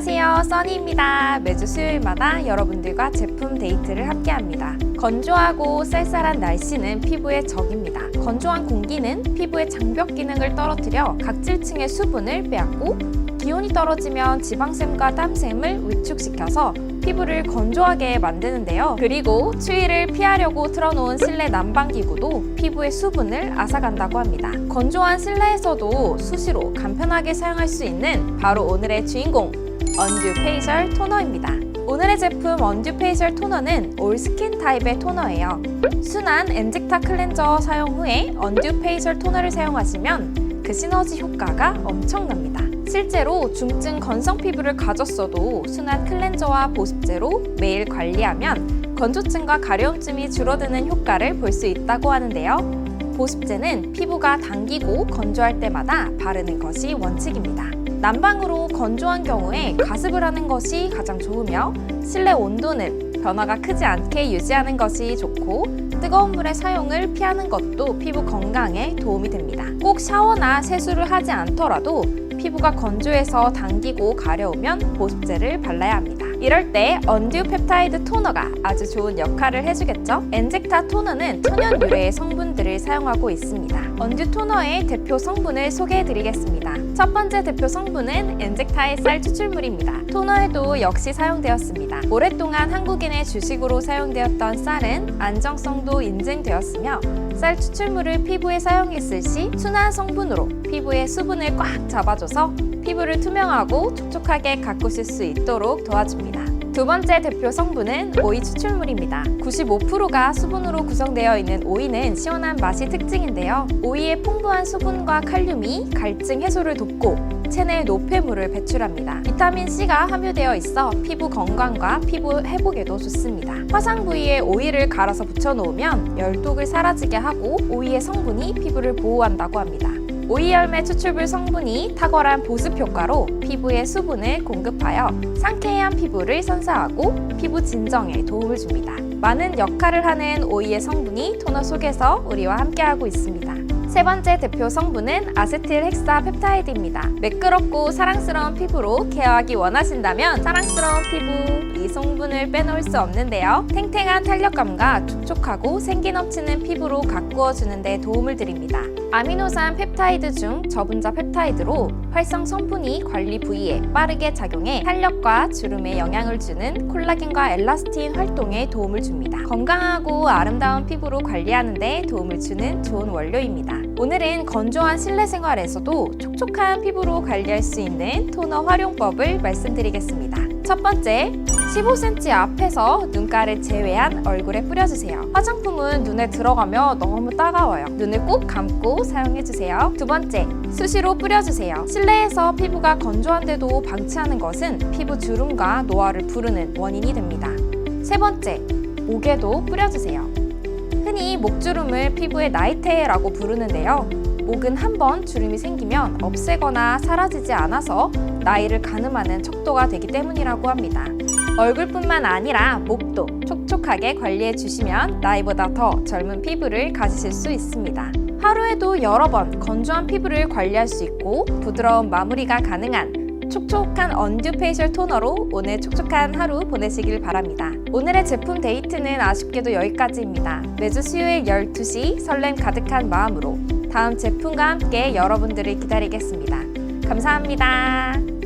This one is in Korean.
안녕하세요, 써니입니다. 매주 수요일마다 여러분들과 제품 데이트를 함께합니다. 건조하고 쌀쌀한 날씨는 피부의 적입니다. 건조한 공기는 피부의 장벽 기능을 떨어뜨려 각질층의 수분을 빼앗고 기온이 떨어지면 지방샘과 땀샘을 위축시켜서 피부를 건조하게 만드는데요. 그리고 추위를 피하려고 틀어놓은 실내 난방기구도 피부의 수분을 앗아간다고 합니다. 건조한 실내에서도 수시로 간편하게 사용할 수 있는 바로 오늘의 주인공 언듀 페이셜 토너입니다. 오늘의 제품 언듀 페이셜 토너는 올 스킨 타입의 토너예요. 순한 엔직타 클렌저 사용 후에 언듀 페이셜 토너를 사용하시면 그 시너지 효과가 엄청납니다. 실제로 중증 건성 피부를 가졌어도 순한 클렌저와 보습제로 매일 관리하면 건조증과 가려움증이 줄어드는 효과를 볼 수 있다고 하는데요. 보습제는 피부가 당기고 건조할 때마다 바르는 것이 원칙입니다. 난방으로 건조한 경우에 가습을 하는 것이 가장 좋으며 실내 온도는 변화가 크지 않게 유지하는 것이 좋고 뜨거운 물의 사용을 피하는 것도 피부 건강에 도움이 됩니다. 꼭 샤워나 세수를 하지 않더라도 피부가 건조해서 당기고 가려우면 보습제를 발라야 합니다. 이럴 때 언듀 펩타이드 토너가 아주 좋은 역할을 해주겠죠? 엔젝타 토너는 천연 유래의 성분들을 사용하고 있습니다. 언듀 토너의 대표 성분을 소개해드리겠습니다. 첫 번째 대표 성분은 엔젝타의 쌀 추출물입니다. 토너에도 역시 사용되었습니다. 오랫동안 한국인의 주식으로 사용되었던 쌀은 안정성도 인증되었으며 쌀 추출물을 피부에 사용했을 시 순한 성분으로 피부의 수분을 꽉 잡아줘서 피부를 투명하고 촉촉하게 가꾸실 수 있도록 도와줍니다. 두 번째 대표 성분은 오이 추출물입니다. 95%가 수분으로 구성되어 있는 오이는 시원한 맛이 특징인데요. 오이의 풍부한 수분과 칼륨이 갈증 해소를 돕고 체내 노폐물을 배출합니다. 비타민 C가 함유되어 있어 피부 건강과 피부 회복에도 좋습니다. 화상 부위에 오이를 갈아서 붙여 놓으면 열독을 사라지게 하고 오이의 성분이 피부를 보호한다고 합니다. 오이 열매 추출물 성분이 탁월한 보습 효과로 피부에 수분을 공급하여 상쾌한 피부를 선사하고 피부 진정에 도움을 줍니다. 많은 역할을 하는 오이의 성분이 토너 속에서 우리와 함께하고 있습니다. 세 번째 대표 성분은 아세틸 헥사 펩타이드입니다. 매끄럽고 사랑스러운 피부로 케어하기 원하신다면 사랑스러운 피부 이 성분을 빼놓을 수 없는데요. 탱탱한 탄력감과 촉촉하고 생기 넘치는 피부로 가꾸어 주는 데 도움을 드립니다. 아미노산 펩타이드 중 저분자 펩타이드로 활성 성분이 관리 부위에 빠르게 작용해 탄력과 주름에 영향을 주는 콜라겐과 엘라스틴 활동에 도움을 줍니다. 건강하고 아름다운 피부로 관리하는 데 도움을 주는 좋은 원료입니다. 오늘은 건조한 실내 생활에서도 촉촉한 피부로 관리할 수 있는 토너 활용법을 말씀드리겠습니다. 첫 번째, 15cm 앞에서 눈가를 제외한 얼굴에 뿌려주세요. 화장품은 눈에 들어가며 너무 따가워요. 눈을 꼭 감고 사용해주세요. 두 번째, 수시로 뿌려주세요. 실내에서 피부가 건조한데도 방치하는 것은 피부 주름과 노화를 부르는 원인이 됩니다. 세 번째, 목에도 뿌려주세요. 흔히 목주름을 피부의 나이테라고 부르는데요. 목은 한 번 주름이 생기면 없애거나 사라지지 않아서 나이를 가늠하는 척도가 되기 때문이라고 합니다. 얼굴뿐만 아니라 목도 촉촉하게 관리해 주시면 나이보다 더 젊은 피부를 가지실 수 있습니다. 하루에도 여러 번 건조한 피부를 관리할 수 있고 부드러운 마무리가 가능한 촉촉한 언듀 페이셜 토너로 오늘 촉촉한 하루 보내시길 바랍니다. 오늘의 제품 데이트는 아쉽게도 여기까지입니다. 매주 수요일 12시 설렘 가득한 마음으로 다음 제품과 함께 여러분들을 기다리겠습니다. 감사합니다.